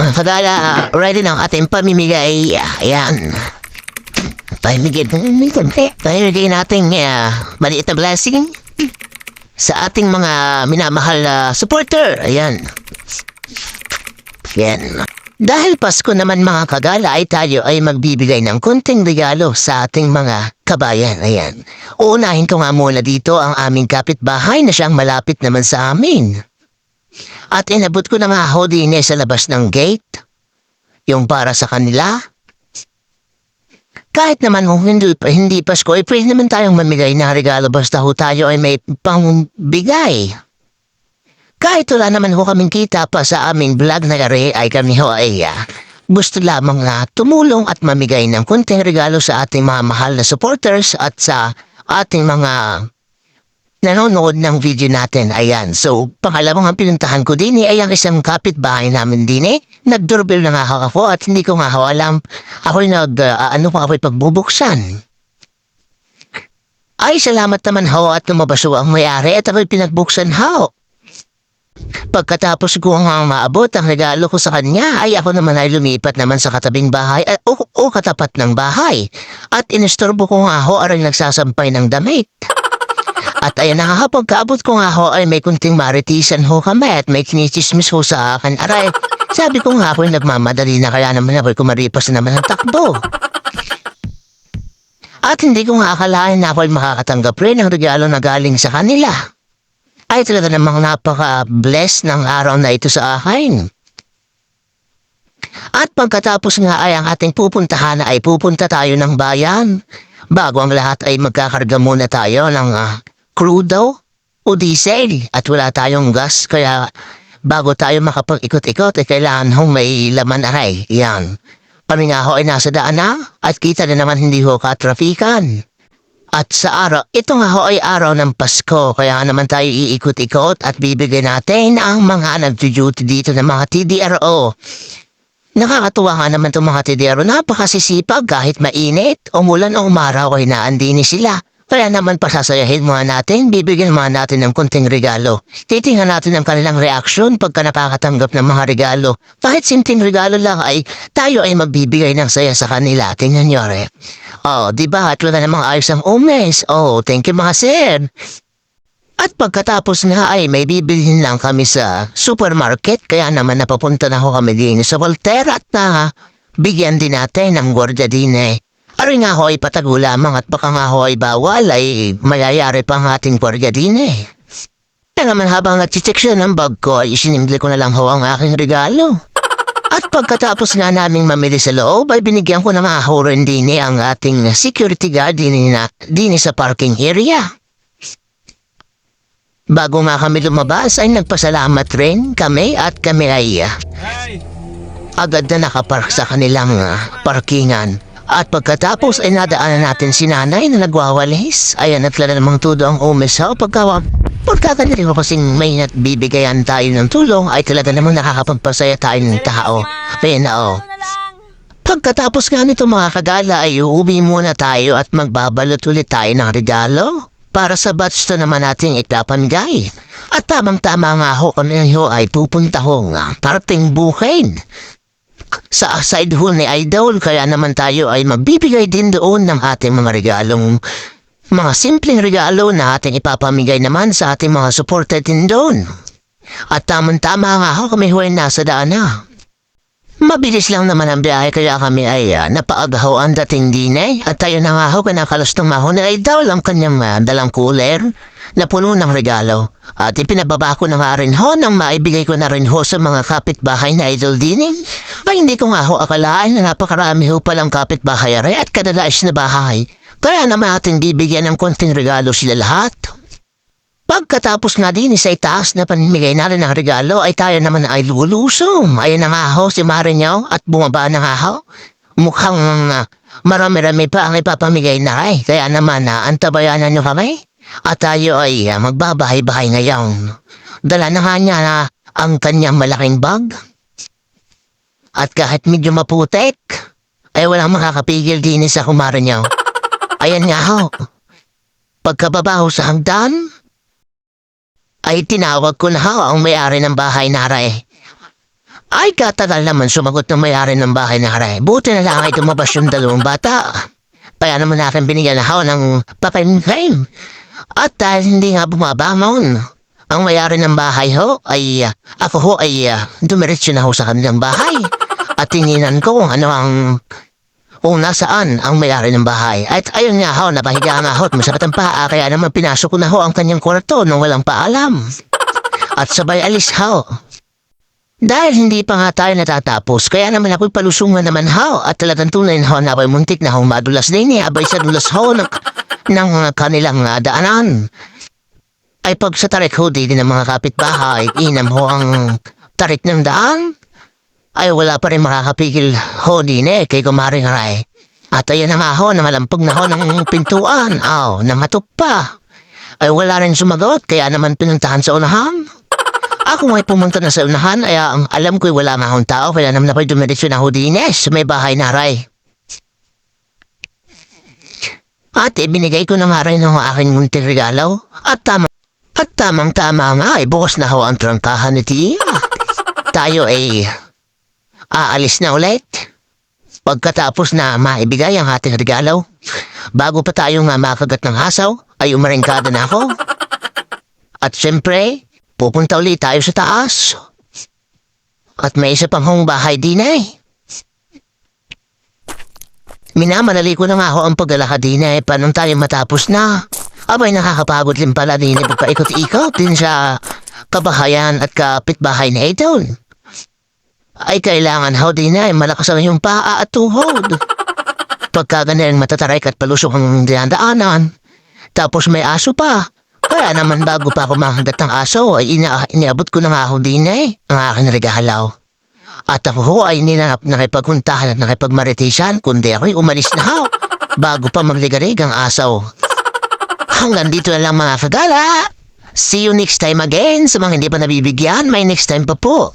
Mga kagala, ready na ang ating pamimigay. Ayan. Pamimigay, pamimigay, natin uh, maliit na blessing sa ating mga minamahal na supporter. Ayan. Yan. Dahil Pasko naman mga kagala ay tayo ay magbibigay ng konting regalo sa ating mga kabayan. Ayan. Uunahin ko nga muna dito ang aming kapitbahay na siyang malapit naman sa amin. At inabot ko na nga ho din eh sa labas ng gate. Yung para sa kanila. Kahit naman kung hindi, hindi Pasko, eh pwede naman tayong mamigay ng regalo basta ho tayo ay may pangbigay. Kahit wala naman ho kaming kita pa sa aming vlog na gari ay kami ho ay ah, gusto lamang na tumulong at mamigay ng kunting regalo sa ating mga mahal na supporters at sa ating mga nanonood ng video natin. Ayan. So, pangalawang ang pinuntahan ko din eh, ay ang isang kapitbahay namin din eh. Nag-doorbell na nga ako at hindi ko nga ho alam. Ako'y nag, ah, ano pa ako'y pagbubuksan. Ay, salamat naman ho at lumabas ang mayari at ako'y pinagbuksan ho. Pagkatapos ko nga maabot ang regalo ko sa kanya, ay ako naman ay lumipat naman sa katabing bahay at o, o katapat ng bahay. At inistorbo ko nga ho aray nagsasampay ng damit. At ayan na nga pagkaabot ko nga ho ay may kunting maritisan ho kami at may kinichismis ho sa akin. Aray, sabi ko nga ho nagmamadali na kaya naman ako kumaripas na naman ang takbo. At hindi ko nga akalain na ako'y makakatanggap rin ng regalo na galing sa kanila ay talaga namang napaka-bless ng araw na ito sa akin. At pagkatapos nga ay ang ating pupuntahan ay pupunta tayo ng bayan. Bago ang lahat ay magkakarga muna tayo ng uh, crudo o diesel at wala tayong gas kaya bago tayo makapag-ikot-ikot ay kailangan hong may laman aray. Yan. Kami nga ho ay nasa daan na at kita na naman hindi ho katrafikan. At sa araw, ito nga ho ay araw ng Pasko, kaya naman tayo iikot-ikot at bibigyan natin ang mga nag-duty dito ng mga TDRO. Nakakatuwa nga naman itong mga TDRO, napakasisipag kahit mainit, umulan o umaraw ay naandini sila. Kaya naman pasasayahin muna natin, bibigyan muna natin ng kunting regalo. Titingnan natin ang kanilang reaksyon pagka nakakatanggap ng mga regalo. Kahit simpleng regalo lang ay tayo ay magbibigay ng saya sa kanila. Tingnan nyo re. Oh, di ba? At wala namang ayos ang umes. Oh, thank you mga sir. At pagkatapos nga ay may bibilhin lang kami sa supermarket kaya naman napapunta na ho kami din sa Voltaire at na bigyan din natin ng gwardiya din eh. Ari nga ho ay patago lamang at baka nga ho ay bawal ay mayayari pa ang ating gwardiya din eh. Kaya naman habang nag-check siya ng bag ko ay isinimple ko na lang ho ang aking regalo. At pagkatapos nga naming mamili sa loob ay binigyan ko ng mga rin din eh, ang ating security guard din, na, din sa parking area. Bago nga kami lumabas ay nagpasalamat rin kami at kami ay ah, agad na nakapark sa kanilang ah, parkingan. At pagkatapos ay nadaanan natin si nanay na nagwawalis. Ayan at lala namang tudo ang umisaw pagka Pagkakadali ko kasing may bibigyan tayo ng tulong ay talaga namang nakakapagpasaya tayo ng tao. Kaya na oh. Pagkatapos nga nito mga kagala ay uuwi muna tayo at magbabalot ulit tayo ng regalo para sa batch to naman nating itapamigay. At tamang-tama nga ho kami ay pupunta ho nga parating bukin sa side hole ni Idol kaya naman tayo ay magbibigay din doon ng ating mga regalong mga simpleng regalo na ating ipapamigay naman sa ating mga supported din doon. At tamang-tama nga ho kami huwag nasa daan na. Mabilis lang naman ang biyahe kaya kami ay uh, napaagaw ang dating din eh. At tayo na nga ho kinakalastong mahon ay daw ang kanyang uh, dalang cooler na puno ng regalo. At ipinababa ko na nga rin ho nang maibigay ko na rin ho sa mga kapitbahay na idol dining. Ay hindi ko nga ho akalaan na napakarami ho palang kapitbahay at kadalais na bahay. Kaya naman ating bibigyan ng konting regalo sila lahat. Pagkatapos nga din sa itaas na panimigay na rin ng regalo ay tayo naman ay lulusong. Ayun na nga ho si Marinyo at bumaba na nga ho. Mukhang uh, marami-rami pa ang ipapamigay na ay. Kaya naman uh, antabayanan nyo kami. At tayo ay uh, magbabahay-bahay ngayon. Dala na nga niya na ang kanyang malaking bag. At kahit medyo maputek, ay walang makakapigil din sa kumarin niyo. Ayan nga ho. Pagkababaho sa hagdan, ay tinawag ko na ho ang may-ari ng bahay na aray. Ay, katagal naman sumagot ng mayari ng bahay na haray. Buti na lang ay tumabas yung dalawang bata. Kaya naman natin binigyan na ako ng papel frame. At dahil hindi nga bumabangon, ang mayari ng bahay ho ay ako ho ay uh, na ho sa kanilang bahay. At tininan ko kung ano ang kung nasaan ang mayari ng bahay. At ayun nga ho, napahiga nga ho at masakit ang paa kaya naman pinasok ko na ho ang kanyang kwarto nung walang paalam. At sabay alis ho. Dahil hindi pa nga tayo natatapos, kaya naman ako'y palusungan naman ho at talagang tunay na ho na ako'y muntik na ho madulas din eh, abay sa dulas ho ng, ng kanilang uh, daanan. Ay pag sa tarik ho di din ng mga kapitbahay, inam ho ang tarik ng daan, ay wala pa rin makakapigil ho din eh kay kumaring aray. At ayan na nga ho na malampag na ho ng pintuan, aw, na matup pa. Ay wala rin sumagot, kaya naman pinuntahan sa unahan. Ako ngay pumunta na sa unahan, ay ang alam ko'y wala nga akong tao, kaya naman ako'y dumiretso na ho din eh, sa may bahay na aray. Ate, binigay ko na nga rin ang aking munting regalo. At tama, at tamang tama nga, ay bukas na ho ang trangkahan ni Tia. Tayo ay aalis na ulit. Pagkatapos na maibigay ang ating regalo, bago pa tayo nga makagat ng hasaw, ay umaringkada na ako. At syempre, pupunta ulit tayo sa taas. At may isa pang hong bahay din eh. Minamadali ko na nga ako ang paglalakad din eh, paano tayo matapos na. Abay nakakapagod din pala din eh, pagpaikot-ikot din sa kabahayan at kapitbahay na ito. Ay kailangan ho din eh, malakas ang iyong paa at tuhod. Pagka ganyan matataray at palusok ang dinadaanan. Tapos may aso pa. Kaya naman bago pa ako makagat ng aso ay ina iniabot ko na nga ako din eh, ang aking regalaw. At ako ho ay ninanap nakipagkuntahan at nakipagmaritisan kundi ako'y umalis na ho bago pa magligarig ang asaw. Hanggang dito na lang mga kagala. See you next time again. Sa mga hindi pa nabibigyan, may next time pa po.